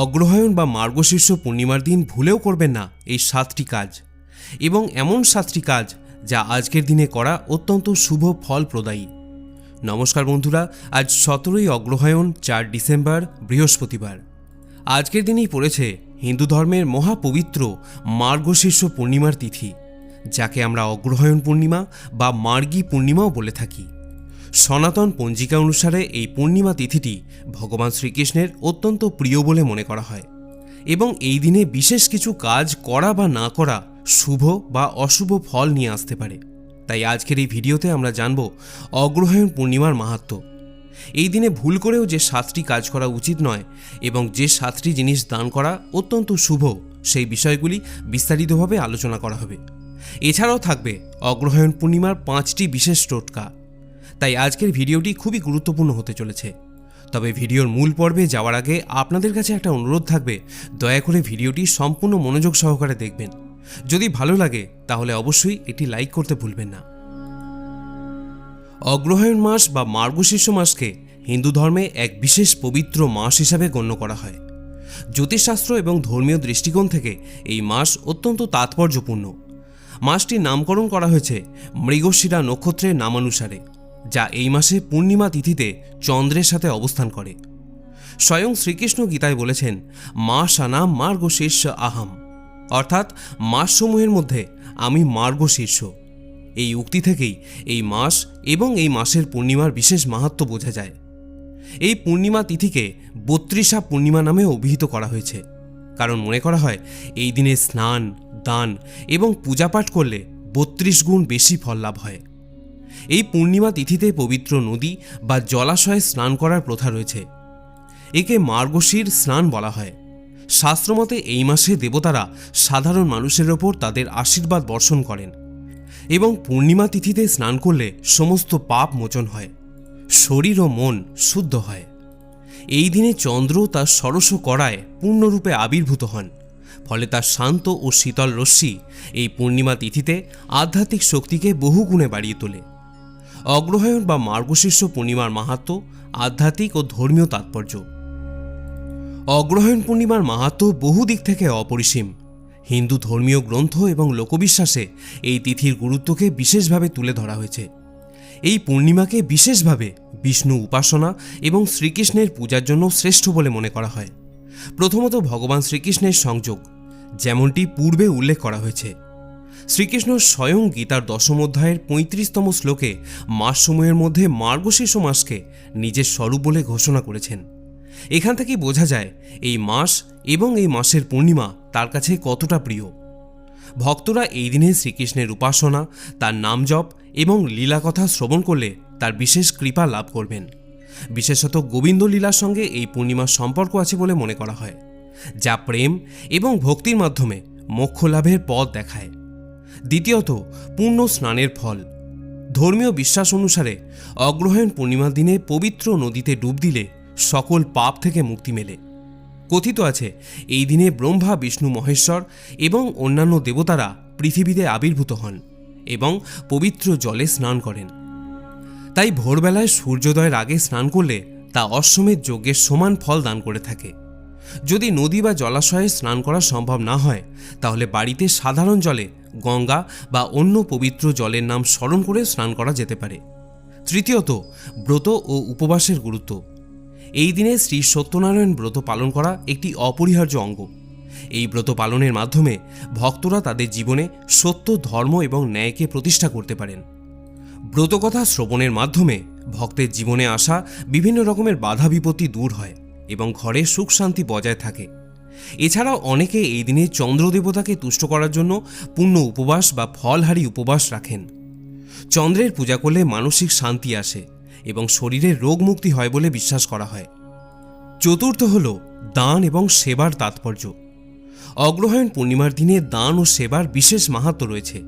অগ্রহায়ণ বা মার্গশীর্ষ পূর্ণিমার দিন ভুলেও করবেন না এই সাতটি কাজ। এবং এমন সাতটি কাজ যা আজকের দিনে করা অত্যন্ত শুভ ফল প্রদায়ী নমস্কার বন্ধুরা, আজ সতেরোই অগ্রহায়ণ, চার ডিসেম্বর, বৃহস্পতিবার। আজকের দিনেই পড়েছে হিন্দু ধর্মের মহাপবিত্র মার্গশীর্ষ পূর্ণিমার তিথি, যাকে আমরা অগ্রহায়ণ পূর্ণিমা বা মার্গী পূর্ণিমাও বলে থাকি। সনাতন পঞ্জিকা অনুসারে এই পূর্ণিমা তিথিটি ভগবান শ্রীকৃষ্ণের অত্যন্ত প্রিয় বলে মনে করা হয় এবং এই দিনে বিশেষ কিছু কাজ করা বা না করা শুভ বা অশুভ ফল নিয়ে আসতে পারে। তাই আজকের এই ভিডিওতে আমরা জানব অগ্রহায়ণ পূর্ণিমার মাহাত্ম্য। এই দিনে ভুল করেও যে সাতটি কাজ করা উচিত নয় এবং যে সাতটি জিনিস দান করা অত্যন্ত শুভ, সেই বিষয়গুলি বিস্তারিতভাবে আলোচনা করা হবে। এছাড়াও থাকবে অগ্রহায়ণ পূর্ণিমার পাঁচটি বিশেষ টোটকা। তাই আজকের ভিডিওটি খুবই গুরুত্বপূর্ণ হতে চলেছে। তবে ভিডিওর মূল পর্বে যাওয়ার আগে আপনাদের কাছে একটা অনুরোধ থাকবে, দয়া করে ভিডিওটি সম্পূর্ণ মনোযোগ সহকারে দেখবেন। যদি ভালো লাগে, তাহলে অবশ্যই এটি লাইক করতে ভুলবেন না। অগ্রহায়ণ মাস বা মার্গশীর্ষ মাসকে হিন্দু ধর্মে এক বিশেষ পবিত্র মাস হিসাবে গণ্য করা হয়। জ্যোতিষশাস্ত্র এবং ধর্মীয় দৃষ্টিকোণ থেকে এই মাস অত্যন্ত তাৎপর্যপূর্ণ। মাসটির নামকরণ করা হয়েছে মৃগশিরা নক্ষত্রের নামানুসারে। যা এই মাসে পূর্ণিমা তিথিতে চন্দ্রের সাথে অবস্থান করে। স্বয়ং শ্রীকৃষ্ণ গীতায় বলেছেন, মা সানা মার্গশীর্ষ আহাম। অর্থাৎ মাসসমূহের মধ্যে আমি মার্গশীর্ষ এই উক্তি থেকেই এই মাস এবং এই মাসের পূর্ণিমার বিশেষ মাহাত্ম্য বোঝা যায়। এই পূর্ণিমা তিথিকে বত্রিশা পূর্ণিমা নামে অভিহিত করা হয়েছে। কারণ মনে করা হয়, এই দিনে স্নান, দান এবং পূজাপাঠ করলে বত্রিশ গুণ বেশি ফল লাভ হয়। এই পূর্ণিমা তিথিতে পবিত্র নদী বা জলাশয়ে স্নান করার প্রথা রয়েছে। একে মার্গশীর স্নান বলা হয়। শাস্ত্রমতে এই মাসে দেবতারা সাধারণ মানুষের ওপর তাদের আশীর্বাদ বর্ষণ করেন এবং পূর্ণিমা তিথিতে স্নান করলে সমস্ত পাপ মোচন হয়, শরীর ও মন শুদ্ধ হয়। এই দিনে চন্দ্র তার সরস করায় পূর্ণরূপে আবির্ভূত হন, ফলে তার শান্ত ও শীতল রশ্মি এই পূর্ণিমা তিথিতে আধ্যাত্মিক শক্তিকে বহুগুণে বাড়িয়ে তোলে। অগ্রহায়ণ বা মার্গশীর্ষ পূর্ণিমার মাহাত্ম্য আধ্যাত্মিক ও ধর্মীয় তাৎপর্য। অগ্রহায়ণ পূর্ণিমার মাহাত্ম্য বহু দিক থেকে অপরিসীম। হিন্দু ধর্মীয় গ্রন্থ এবং লোকবিশ্বাসে এই তিথির গুরুত্বকে বিশেষভাবে তুলে ধরা হয়েছে। এই পূর্ণিমাকে বিশেষভাবে বিষ্ণু উপাসনা এবং শ্রীকৃষ্ণের পূজার জন্য শ্রেষ্ঠ বলে মনে করা হয়। প্রথমত ভগবান শ্রীকৃষ্ণের সংযোগ, যেমনটি পূর্বে উল্লেখ করা হয়েছে। শ্রীকৃষ্ণ স্বয়ং গীতার দশম অধ্যায়ের পঁয়ত্রিশতম শ্লোকে মাসসমূহের মধ্যে মার্গশীর্ষ মাসকে নিজের স্বরূপ বলে ঘোষণা করেছেন। এখান থেকেই বোঝা যায়, এই মাস এবং এই মাসের পূর্ণিমা তার কাছে কতটা প্রিয়। ভক্তরা এই দিনে শ্রীকৃষ্ণের উপাসনা, তার নাম জপ এবং লীলাকথা শ্রবণ করলে তার বিশেষ কৃপা লাভ করবেন। বিশেষত গোবিন্দ লীলার সঙ্গে এই পূর্ণিমার সম্পর্ক আছে বলে মনে করা হয়, যা প্রেম এবং ভক্তির মাধ্যমে মোক্ষ লাভের পথ দেখায়। দ্বিতীয়ত, পূর্ণ স্নানের ফল। ধর্মীয় বিশ্বাস অনুসারে, অগ্রহায়ণ পূর্ণিমার দিনে পবিত্র নদীতে ডুব দিলে সকল পাপ থেকে মুক্তি মেলে। কথিত আছে, এই দিনে ব্রহ্মা, বিষ্ণু, মহেশ্বর এবং অন্যান্য দেবতারা পৃথিবীতে আবির্ভূত হন এবং পবিত্র জলে স্নান করেন। তাই ভোরবেলায় সূর্যোদয়ের আগে স্নান করলে তা অশ্বমেধ যজ্ঞের সমান ফল দান করে থাকে। যদি নদী বা জলাশয়ে স্নান করা সম্ভব না হয়, তাহলে বাড়িতে সাধারণ জলে গঙ্গা বা অন্য পবিত্র জলের নাম স্মরণ করে স্নান করা যেতে পারে। তৃতীয়ত, ব্রত ও উপবাসের গুরুত্ব। এই দিনে শ্রী সত্যনারায়ণ ব্রত পালন করা একটি অপরিহার্য অঙ্গ। এই ব্রত পালনের মাধ্যমে ভক্তরা তাদের জীবনে সত্য, ধর্ম এবং ন্যায়কে প্রতিষ্ঠা করতে পারেন। ব্রতকথা শ্রবণের মাধ্যমে ভক্তের জীবনে আসা বিভিন্ন রকমের বাধা বিপত্তি দূর হয় এবং ঘরে সুখ শান্তি বজায় থাকে। এছাড়াও অনেকে এই দিনে চন্দ্র দেবতাকে তুষ্ট করার জন্য পূর্ণ উপবাস বা ফলহারি উপবাস রাখেন। চন্দ্রের পূজা করলে মানসিক শান্তি আসে এবং শরীরের রোগ মুক্তি হয় বলে বিশ্বাস করা হয়। চতুর্থ হল দান এবং সেবার তাৎপর্য। অগ্রহায়ণ পূর্ণিমার দিনে দান ও সেবার বিশেষ মাহাত্ম রয়েছে।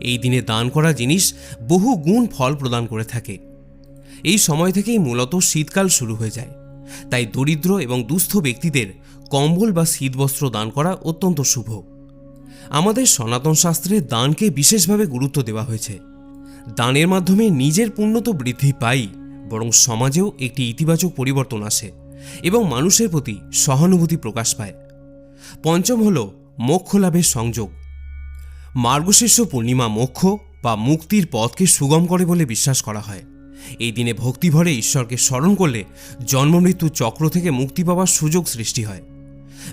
এই দিনে দান করা জিনিস বহু গুণ ফল প্রদান করে থাকে। এই সময় থেকেই মূলত শীতকাল শুরু হয়ে যায়। তাই দরিদ্র এবং দুস্থ ব্যক্তিদের কম্বল বা শীতবস্ত্র দান করা অত্যন্ত শুভ। আমাদের সনাতন শাস্ত্রে দানকে বিশেষভাবে গুরুত্ব দেওয়া হয়েছে। দানের মাধ্যমে নিজের পুণ্য তো বৃদ্ধি পাই, বরং সমাজেও একটি ইতিবাচক পরিবর্তন আসে এবং মানুষের প্রতি সহানুভূতি প্রকাশ পায়। পঞ্চম হল মোক্ষ লাভের সংযোগ। মার্গশীর্ষ পূর্ণিমা মোক্ষ বা মুক্তির পথকে সুগম করে বলে বিশ্বাস করা হয়। এই দিনে ভক্তিভরে ঈশ্বরকে স্মরণ করলে জন্মমৃত্যু চক্র থেকে মুক্তি পাওয়ার সুযোগ সৃষ্টি হয়।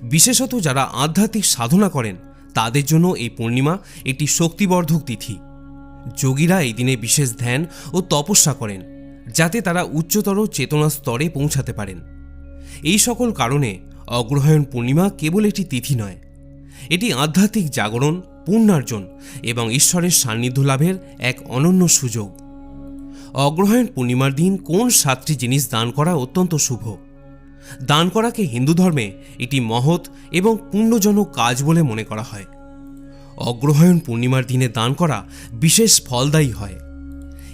বিশেষত যারা আধ্যাত্মিক সাধনা করেন, তাদের জন্য এই পূর্ণিমা একটি শক্তিবর্ধক তিথি। যোগীরা এই দিনে বিশেষ ধ্যান ও তপস্যা করেন, যাতে তারা উচ্চতর চেতনা স্তরে পৌঁছাতে পারেন। এই সকল কারণে অগ্রহায়ণ পূর্ণিমা কেবল একটি তিথি নয়, এটি আধ্যাত্মিক জাগরণ, পুণ্যার্জন এবং ঈশ্বরের সান্নিধ্য লাভের এক অনন্য সুযোগ। অগ্রহায়ণ পূর্ণিমার দিন কোন সাতটি জিনিস দান করা অত্যন্ত শুভ? দান করাকে হিন্দু ধর্মে একটি মহৎ এবং পুণ্যজনক কাজ বলে মনে করা হয়। অগ্রহায়ণ পূর্ণিমার দিনে দান করা বিশেষ ফলদায়ী হয়।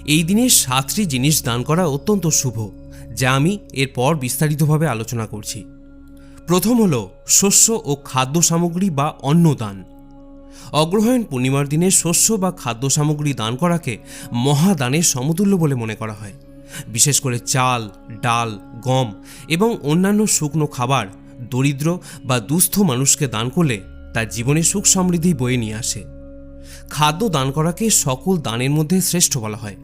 এই দিনে সাতটি জিনিস দান করা অত্যন্ত শুভ, যা আমি এরপর বিস্তারিতভাবে আলোচনা করছি। প্রথম হল শস্য ও খাদ্য সামগ্রী বা অন্ন দান। অগ্রহায়ণ পূর্ণিমার দিনে শস্য বা খাদ্য সামগ্রী দান করাকে মহাদানের সমতুল্য বলে মনে করা হয়। বিশেষ করে চাল, ডাল, গম এবং অন্যান্য শুকনো খাবার দরিদ্র বা দুস্থ মানুষকে দান করলে তার জীবনে সুখ সমৃদ্ধি বয়ে নিয়ে আসে। খাদ্য দান করাকে সকল দানের মধ্যে শ্রেষ্ঠ বলা হয়,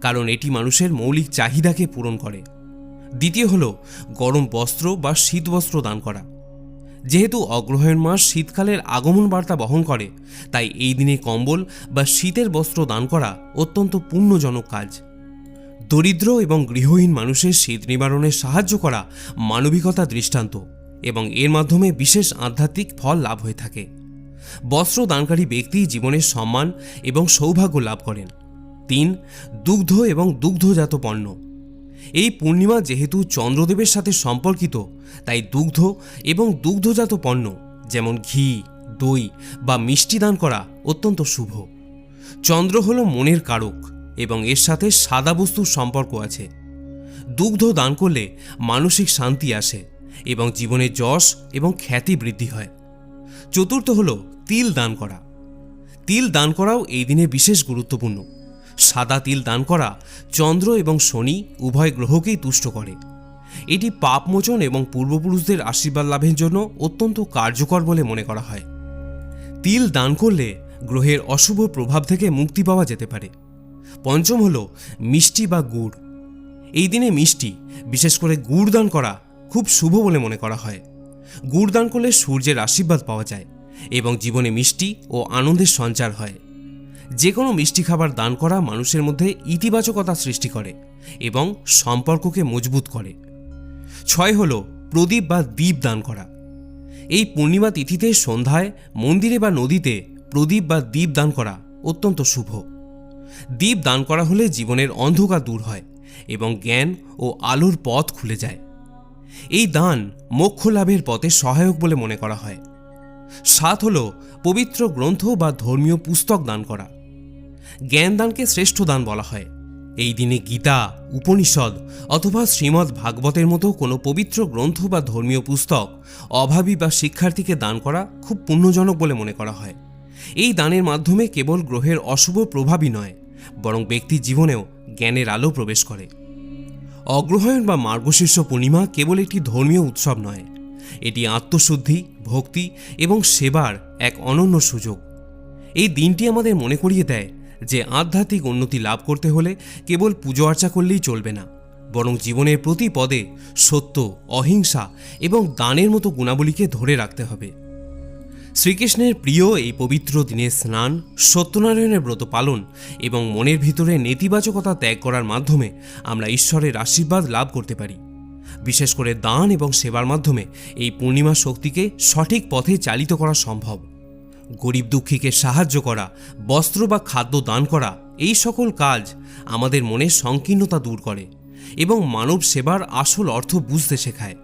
কারণ এটি মানুষের মৌলিক চাহিদাকে পূরণ করে। দ্বিতীয় হল গরম বস্ত্র বা শীত বস্ত্র দান করা। যেহেতু অগ্রহায়ণ মাস শীতকালের আগমন বার্তা বহন করে, তাই এই দিনে কম্বল বা শীতের বস্ত্র দান করা অত্যন্ত পুণ্যজনক কাজ। দরিদ্র এবং গৃহহীন মানুষের শীত নিবারণে সাহায্য করা মানবিকতা দৃষ্টান্ত এবং এর মাধ্যমে বিশেষ আধ্যাত্মিক ফল লাভ হয়ে থাকে। বস্ত্র দানকারী ব্যক্তি জীবনের সম্মান এবং সৌভাগ্য লাভ করেন। তিন, দুগ্ধ এবং দুগ্ধজাত পণ্য। এই পূর্ণিমা যেহেতু চন্দ্রদেবের সাথে সম্পর্কিত, তাই দুগ্ধ এবং দুগ্ধজাত পণ্য, যেমন ঘি, দই বা মিষ্টি দান করা অত্যন্ত শুভ। চন্দ্র হল মনের কারক এবং এর সাথে সাদা বস্তুর সম্পর্ক আছে। দুগ্ধ দান করলে মানসিক শান্তি আসে এবং জীবনে যশ এবং খ্যাতি বৃদ্ধি হয়। চতুর্থ হল তিল দান করা। তিল দান করাও এই দিনে বিশেষ গুরুত্বপূর্ণ। সাদা তিল দান করা, চন্দ্র এবং শনি উভয় গ্রহকেই তুষ্ট করে। এটি পাপমোচন এবং পূর্বপুরুষদের আশীর্বাদ লাভের জন্য অত্যন্ত কার্যকর বলে মনে করা হয়। তিল দান করলে গ্রহের অশুভ প্রভাব থেকে মুক্তি পাওয়া যেতে পারে। পঞ্চম হল মিষ্টি বা গুড়। এই দিনে মিষ্টি, বিশেষ করে গুড় দান করা, খুব শুভ বলে মনে করা হয়। গুড় দান করলে সূর্যের আশীর্বাদ পাওয়া যায় এবং জীবনে মিষ্টি ও আনন্দের সঞ্চার হয়। যে কোনো মিষ্টি খাবার দান করা মানুষের মধ্যে ইতিবাচকতা সৃষ্টি করে এবং সম্পর্ককে মজবুত করে। ছয় হল প্রদীপ বা দ্বীপ দান করা। এই পূর্ণিমা তিথিতে সন্ধ্যায় মন্দিরে বা নদীতে প্রদীপ বা দ্বীপ দান করা অত্যন্ত শুভ। দ্বীপ দান করা হলে জীবনের অন্ধকার দূর হয় এবং জ্ঞান ও আলোর পথ খুলে যায়। এই দান মোক্ষ লাভের পথে সহায়ক বলে মনে করা হয়। সাত হল পবিত্র গ্রন্থ বা ধর্মীয় পুস্তক দান করা। জ্ঞান দানকে শ্রেষ্ঠ দান বলা হয়। এই দিনে গীতা, উপনিষদ অথবা শ্রীমদ্ ভাগবতের মতো কোনো পবিত্র গ্রন্থ বা ধর্মীয় পুস্তক অভাবী বা শিক্ষার্থীকে দান করা খুব পুণ্যজনক বলে মনে করা হয়। এই দানের মাধ্যমে কেবল গ্রহের অশুভ প্রভাবই নয়, বরং ব্যক্তির জীবনেও জ্ঞানের আলো প্রবেশ করে। অগ্রহায়ণ বা মার্গশীর্ষ পূর্ণিমা কেবল একটি ধর্মীয় উৎসব নয়, এটি আত্মশুদ্ধি, ভক্তি এবং সেবার এক অনন্য সুযোগ। এই দিনটি আমাদের মনে করিয়ে দেয় যে আধ্যাত্মিক উন্নতি লাভ করতে হলে কেবল পুজো আর্চা করলেই চলবে না, বরং জীবনের প্রতি পদে সত্য, অহিংসা এবং দানের মতো গুণাবলীকে ধরে রাখতে হবে। শ্রীকৃষ্ণের প্রিয় এই পবিত্র দিনে স্নান, সত্যনারায়ণের ব্রত পালন এবং মনের ভিতরে নেতিবাচকতা ত্যাগ করার মাধ্যমে আমরা ঈশ্বরের আশীর্বাদ লাভ করতে পারি। বিশেষ করে দান এবং সেবার মাধ্যমে এই পূর্ণিমা শক্তিকে সঠিক পথে চালিত করা সম্ভব। গরিব দুঃখীকে সাহায্য করা, বস্ত্র বা খাদ্য দান করা, এই সকল কাজ আমাদের মনে সংকীর্ণতা দূর করে এবং মানব সেবার আসল অর্থ বুঝতে শেখায়।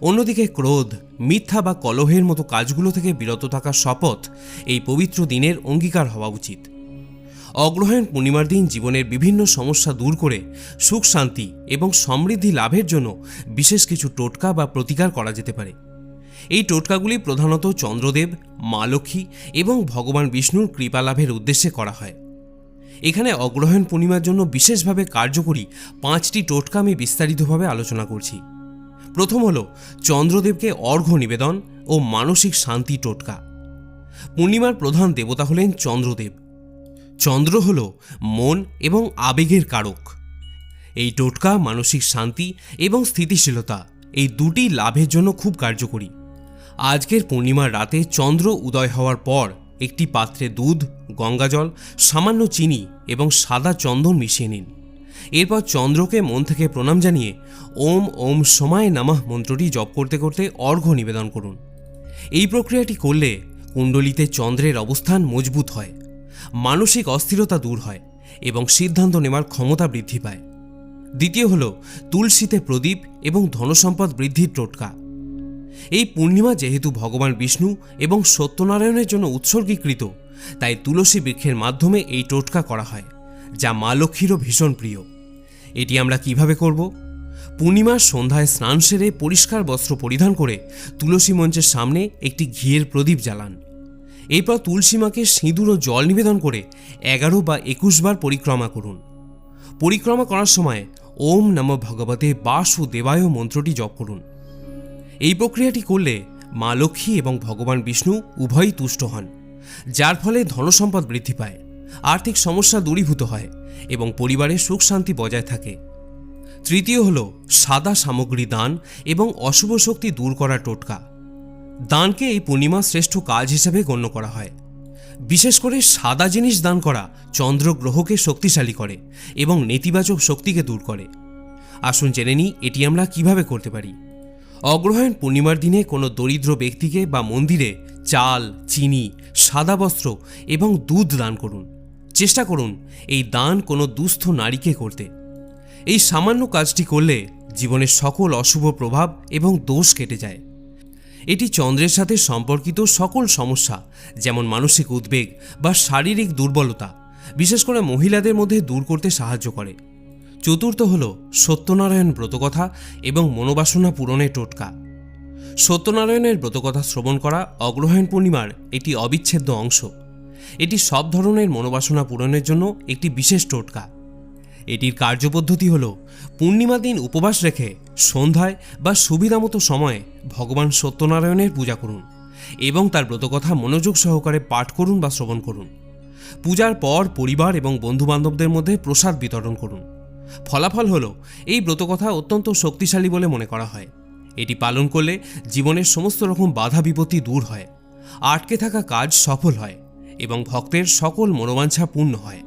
অন্যদিকে ক্রোধ, মিথ্যা বা কলহের মতো কাজগুলো থেকে বিরত থাকার শপথ, এই পবিত্র দিনের অঙ্গীকার হওয়া উচিত। অগ্রহায়ণ পূর্ণিমার দিন জীবনের বিভিন্ন সমস্যা দূর করে সুখ শান্তি এবং সমৃদ্ধি লাভের জন্য বিশেষ কিছু টোটকা বা প্রতিকার করা যেতে পারে। এই টোটকাগুলি প্রধানত চন্দ্রদেব, মা লক্ষ্মী এবং ভগবান বিষ্ণুর কৃপা লাভের উদ্দেশ্যে করা হয়। এখানে অগ্রহায়ণ পূর্ণিমার জন্য বিশেষভাবে কার্যকরী পাঁচটি টোটকা আমি বিস্তারিতভাবে আলোচনা করছি। প্রথম হল চন্দ্রদেবকে অর্ঘ্য নিবেদন ও মানসিক শান্তি টোটকা। পূর্ণিমার প্রধান দেবতা হলেন চন্দ্রদেব। চন্দ্র হল মন এবং আবেগের কারক। এই টোটকা মানসিক শান্তি এবং স্থিতিশীলতা এই দুটি লাভের জন্য খুব কার্যকরী। আজকের পূর্ণিমার রাতে চন্দ্র উদয় হওয়ার পর একটি পাত্রে দুধ, গঙ্গাজল, সামান্য চিনি এবং সাদা চন্দন মিশিয়ে নিন। এরপর চন্দ্রকে মন থেকে প্রণাম জানিয়ে ওম ওম সময় নামাহ মন্ত্রটি জপ করতে করতে অর্ঘ্য নিবেদন করুন। এই প্রক্রিয়াটি করলে কুণ্ডলিতে চন্দ্রের অবস্থান মজবুত হয়, মানসিক অস্থিরতা দূর হয় এবং সিদ্ধান্ত নেওয়ার ক্ষমতা বৃদ্ধি পায়। দ্বিতীয় হল তুলসীতে প্রদীপ এবং ধনসম্পদ বৃদ্ধির টোটকা। এই পূর্ণিমা যেহেতু ভগবান বিষ্ণু এবং সত্যনারায়ণের জন্য উৎসর্গীকৃত, তাই তুলসী বৃক্ষের মাধ্যমে এই টোটকা করা হয়, যা মা লক্ষ্মীরও ভীষণ প্রিয়। এটি আমরা কীভাবে করব? পূর্ণিমার সন্ধ্যায় স্নান সেরে পরিষ্কার বস্ত্র পরিধান করে তুলসী মঞ্চের সামনে একটি ঘিয়ের প্রদীপ জ্বালান। এরপর তুলসী মাকে সিঁদুর ও জল নিবেদন করে এগারো বা একুশ বার পরিক্রমা করুন। পরিক্রমা করার সময় ওম নম ভগবতে বাসুদেবায় মন্ত্রটি জপ করুন। এই প্রক্রিয়াটি করলে মা লক্ষ্মী এবং ভগবান বিষ্ণু উভয়ই তুষ্ট হন, যার ফলে ধনসম্পদ বৃদ্ধি পায়, আর্থিক সমস্যা দূরীভূত হয় এবং পরিবারের সুখ শান্তি বজায় থাকে। তৃতীয় হল সাদা সামগ্রী দান এবং অশুভ শক্তি দূর করা টোটকা। দানকে এই পূর্ণিমা শ্রেষ্ঠ কাজ হিসেবে গণ্য করা হয়। বিশেষ করে সাদা জিনিস দান করা চন্দ্র গ্রহকে শক্তিশালী করে এবং নেতিবাচক শক্তিকে দূর করে। আসুন জেনে নিই এটি আমরা কীভাবে করতে পারি। অগ্রহায়ণ পূর্ণিমার দিনে কোনো দরিদ্র ব্যক্তিকে বা মন্দিরে চাল, চিনি, সাদা বস্ত্র এবং দুধ দান করুন। চেষ্টা করুন এই দান কোনো দুস্থ নারীকে করতে। এই সামান্য কাজটি করলে জীবনের সকল অশুভ প্রভাব এবং দোষ কেটে যায়। এটি চন্দ্রের সাথে সম্পর্কিত সকল সমস্যা, যেমন মানসিক উদ্বেগ বা শারীরিক দুর্বলতা, বিশেষ করে মহিলাদের মধ্যে দূর করতে সাহায্য করে। চতুর্থ হল সত্যনারায়ণ ব্রতকথা এবং মনোবাসনা পূরণের টোটকা। সত্যনারায়ণের ব্রতকথা শ্রবণ করা অগ্রহায়ণ পূর্ণিমার একটি অবিচ্ছেদ্য অংশ। এটি সব ধরনের মনোবাসনা পূরণের জন্য একটি বিশেষ টোটকা। এটির কার্যপদ্ধতি হল পূর্ণিমা দিন উপবাস রেখে সন্ধ্যায় বা সুবিধামতো সময়ে ভগবান সত্যনারায়ণের পূজা করুন এবং তার ব্রতকথা মনোযোগ সহকারে পাঠ করুন বা শ্রবণ করুন। পূজার পর পরিবার এবং বন্ধুবান্ধবদের মধ্যে প্রসাদ বিতরণ করুন। ফলাফল হল, এই ব্রতকথা অত্যন্ত শক্তিশালী বলে মনে করা হয়। এটি পালন করলে জীবনের সমস্ত রকম বাধা বিপত্তি দূর হয়, আটকে থাকা কাজ সফল হয় এবং ভক্তের সকল মনোবাঞ্ছা পূর্ণ হয়।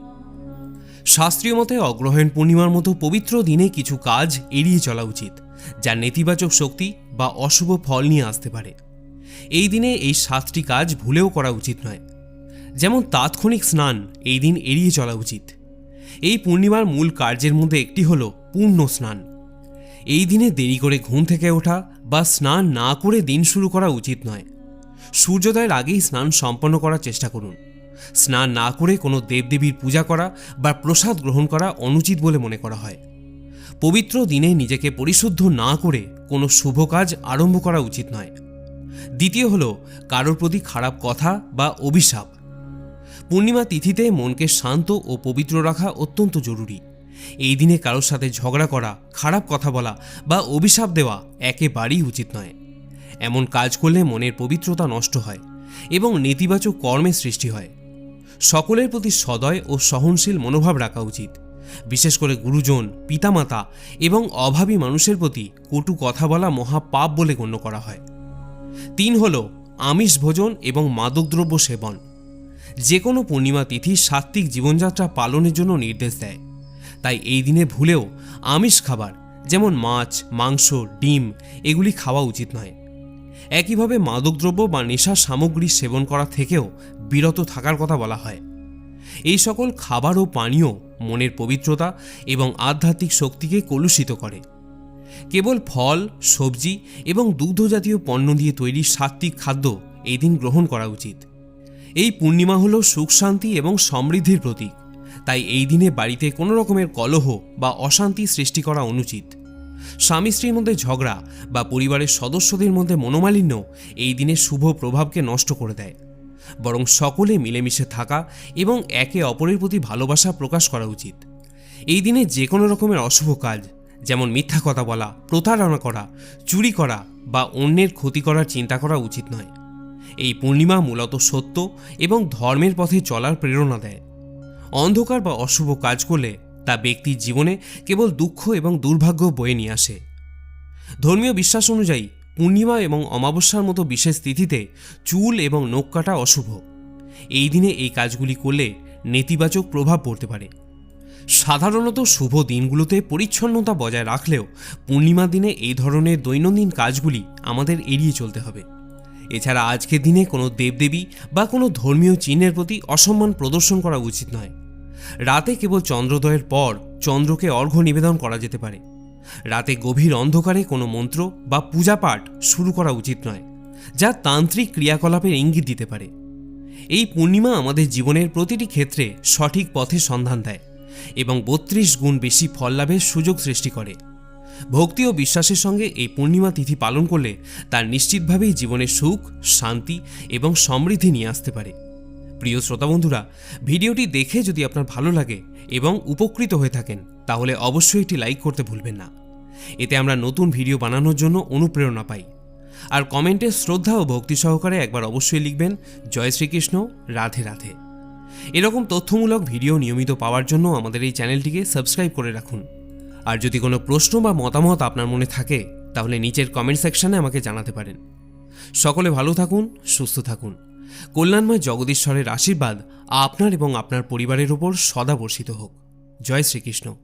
শাস্ত্রীয় মতে অগ্রহায়ণ পূর্ণিমার মতো পবিত্র দিনে কিছু কাজ এড়িয়ে চলা উচিত, যা নেতিবাচক শক্তি বা অশুভ ফল নিয়ে আসতে পারে। এই দিনে এই সাতটি কাজ ভুলেও করা উচিত নয়। যেমন তাৎক্ষণিক স্নান এই দিন এড়িয়ে চলা উচিত। এই পূর্ণিমার মূল কার্যের মধ্যে একটি হল পূর্ণ স্নান। এই দিনে দেরি করে ঘুম থেকে ওঠা বা স্নান না করে দিন শুরু করা উচিত নয়। সূর্যোদয়ের আগেই স্নান সম্পন্ন করার চেষ্টা করুন। স্নান না করে কোনো দেবদেবীর পূজা করা বা প্রসাদ গ্রহণ করা অনুচিত বলে মনে করা হয়। পবিত্র দিনে নিজেকে পরিশুদ্ধ না করে কোনো শুভ কাজ আরম্ভ করা উচিত নয়। দ্বিতীয় হল কারোর প্রতি খারাপ কথা বা অভিশাপ। পূর্ণিমা তিথিতে মনকে শান্ত ও পবিত্র রাখা অত্যন্ত জরুরি। এই দিনে কারোর সাথে ঝগড়া করা, খারাপ কথা বলা বা অভিশাপ দেওয়া একেবারেই উচিত নয়। এমন কাজ করলে মনের পবিত্রতা নষ্ট হয় এবং নেতিবাচক কর্মের সৃষ্টি হয়। সকলের প্রতি সদয় ও সহনশীল মনোভাব রাখা উচিত। বিশেষ করে গুরুজন, পিতামাতা এবং অভাবী মানুষের প্রতি কটু কথা বলা মহাপাপ বলে গণ্য করা হয়। তিন হল আমিষ ভোজন এবং মাদকদ্রব্য সেবন। যে কোনো পূর্ণিমা তিথি সাত্ত্বিক জীবনযাত্রা পালনের জন্য নির্দেশ দেয়। তাই এই দিনে ভুলেও আমিষ খাবার, যেমন মাছ, মাংস, ডিম, এগুলি খাওয়া উচিত নয়। একইভাবে মাদকদ্রব্য বা নেশা সামগ্রী সেবন করা থেকেও বিরত থাকার কথা বলা হয়। এই সকল খাবার ও পানীয় মনের পবিত্রতা এবং আধ্যাত্মিক শক্তিকে কলুষিত করে। কেবল ফল, সবজি এবং দুগ্ধজাতীয় পণ্য দিয়ে তৈরি সাত্ত্বিক খাদ্য এই দিন গ্রহণ করা উচিত। এই পূর্ণিমা হল সুখ, শান্তি এবং সমৃদ্ধির প্রতীক। তাই এই দিনে বাড়িতে কোনো রকমের কলহ বা অশান্তি সৃষ্টি করা অনুচিত। স্বামী স্ত্রীর মধ্যে ঝগড়া বা পরিবারের সদস্যদের মধ্যে মনোমালিন্য এই দিনের শুভ প্রভাবকে নষ্ট করে দেয়। বরং সকলে মিলেমিশে থাকা এবং একে অপরের প্রতি ভালোবাসা প্রকাশ করা উচিত। এই দিনে যে কোনো রকমের অশুভ কাজ, যেমন মিথ্যা কথা বলা, প্রতারণা করা, চুরি করা বা অন্যের ক্ষতি করার চিন্তা করা উচিত নয়। এই পূর্ণিমা মূলত সত্য এবং ধর্মের পথে চলার প্রেরণা দেয়। অন্ধকার বা অশুভ কাজ করলে তা ব্যক্তির জীবনে কেবল দুঃখ এবং দুর্ভাগ্য বয়ে নিয়ে আসে। ধর্মীয় বিশ্বাস অনুযায়ী পূর্ণিমা এবং অমাবস্যার মতো বিশেষ তিথিতে চুল এবং নখ কাটা অশুভ। এই দিনে এই কাজগুলি করলে নেতিবাচক প্রভাব পড়তে পারে। সাধারণত শুভ দিনগুলোতে পরিচ্ছন্নতা বজায় রাখলেও পূর্ণিমা দিনে এই ধরনের দৈনন্দিন কাজগুলি আমাদের এড়িয়ে চলতে হবে। এছাড়া আজকের দিনে কোনো দেবদেবী বা কোনো ধর্মীয় চিহ্নের প্রতি অসম্মান প্রদর্শন করা উচিত নয়। রাতে কেবল চন্দ্রোদয়ের পর চন্দ্রকে অর্ঘ্য নিবেদন করা যেতে পারে। রাতে গভীর অন্ধকারে কোনো মন্ত্র বা পূজা পাঠ শুরু করা উচিত নয়, যা তান্ত্রিক ক্রিয়াকলাপের ইঙ্গিত দিতে পারে। এই পূর্ণিমা আমাদের জীবনের প্রতিটি ক্ষেত্রে সঠিক পথে সন্ধান দেয় এবং বত্রিশ গুণ বেশি ফল লাভের সুযোগ সৃষ্টি করে। ভক্তি ও বিশ্বাসের সঙ্গে এই পূর্ণিমা তিথি পালন করলে তার নিশ্চিতভাবেই জীবনে সুখ, শান্তি এবং সমৃদ্ধি নিয়ে আসতে পারে। প্রিয় শ্রোতা বন্ধুরা, ভিডিওটি দেখে যদি আপনার ভালো লাগে এবং উপকৃত হয়ে থাকেন, তাহলে অবশ্যই একটি লাইক করতে ভুলবেন না। এতে আমরা নতুন ভিডিও বানানোর জন্য অনুপ্রেরণা পাই। আর কমেন্টে শ্রদ্ধা ও ভক্তি সহকারে একবার অবশ্যই লিখবেন, জয় শ্রীকৃষ্ণ, রাধে রাধে। এরকম তথ্যমূলক ভিডিও নিয়মিত পাওয়ার জন্য আমাদের এই চ্যানেলটিকে সাবস্ক্রাইব করে রাখুন। আর যদি কোনো প্রশ্ন বা মতামত আপনার মনে থাকে, তাহলে নিচের কমেন্ট সেকশনে আমাকে জানাতে পারেন। সকলে ভালো থাকুন, সুস্থ থাকুন। কল্যাণময় জগদীশ্বরের আশীর্বাদ আপনার এবং আপনার পরিবারের উপর সদা বর্ষিত হোক। জয় শ্রীকৃষ্ণ।